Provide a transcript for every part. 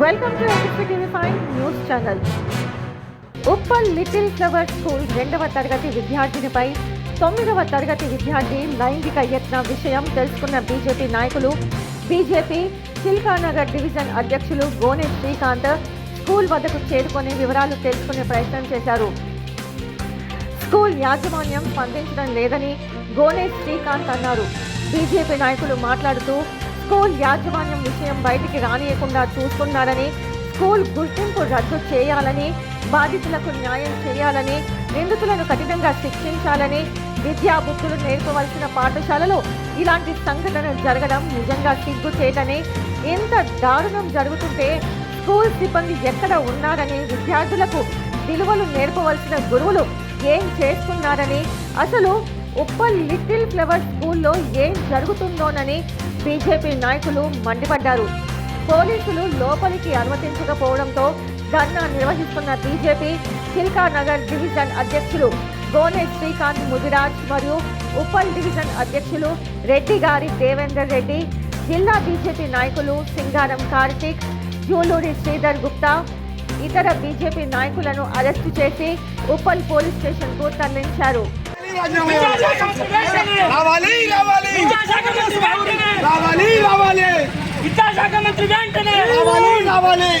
Welcome to TV five news channel Uppal little flower school రెండవ తరగతి విద్యార్థినిపై తొమ్మిదవ తరగతి విద్యార్థి లైంగిక యత్న విషయం తెలుసుకున్న బీజేపీ నాయకులు బీజేపీ చిల్కానగర్ డివిజన్ అధ్యక్షులు గోనె శ్రీకాంత్ స్కూల్ వద్దకు చేరుకొని వివరాలు తెలుసుకునే ప్రయత్నం చేశారు. స్కూల్ యాజమాన్యం స్పందించడం లేదని గోనే శ్రీకాంత్ అన్నారు. బీజేపీ నాయకులు మాట్లాడుతూ స్కూల్ యాజమాన్యం విషయం బయటికి రానియకుండా చూస్తున్నారని స్కూల్ గుర్తింపు రద్దు చేయాలని బాధితులకు న్యాయం చేయాలని నిందితులను కఠినంగా శిక్షించాలని విద్యా బుద్ధులు నేర్పవలసిన పాఠశాలలో ఇలాంటి సంఘటన జరగడం నిజంగా సిగ్గుచేటని? ఎంత దారుణం జరుగుతుంటే స్కూల్ సిబ్బంది ఎక్కడ ఉన్నారని విద్యార్థులకు విలువలు నేర్పవలసిన గురువులు ఏం చేస్తున్నారని? అసలు ఉప్పల్ లిటిల్ ఫ్లవర్ స్కూల్లో ఏం జరుగుతుందోనని బీజేపీ నాయకులు మండిపడ్డారు. పోలీసులు లోపలికి అనుమతించకపోవడంతో ధర్నా నిర్వహిస్తున్న బీజేపీ చిల్కా నగర్ డివిజన్ అధ్యక్షులు గోనె శ్రీకాంత్ ముదిరాజ్ మరియు ఉప్పల్ డివిజన్ అధ్యక్షులు రెడ్డి గారి దేవేందర్ రెడ్డి జిల్లా బీజేపీ నాయకులు సింగారం కార్తీక్ జూలూరి శ్రీధర్ గుప్తా ఇతర బీజేపీ నాయకులను అరెస్టు చేసి ఉప్పల్ పోలీస్ స్టేషన్కు తరలించారు. రావాలి రావాలి రావాలి రావాలి విద్యాశాఖ మంత్రి వెంటనే రావాలి రావాలి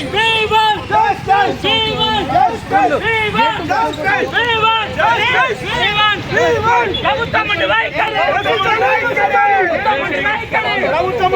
ప్రభుత్వం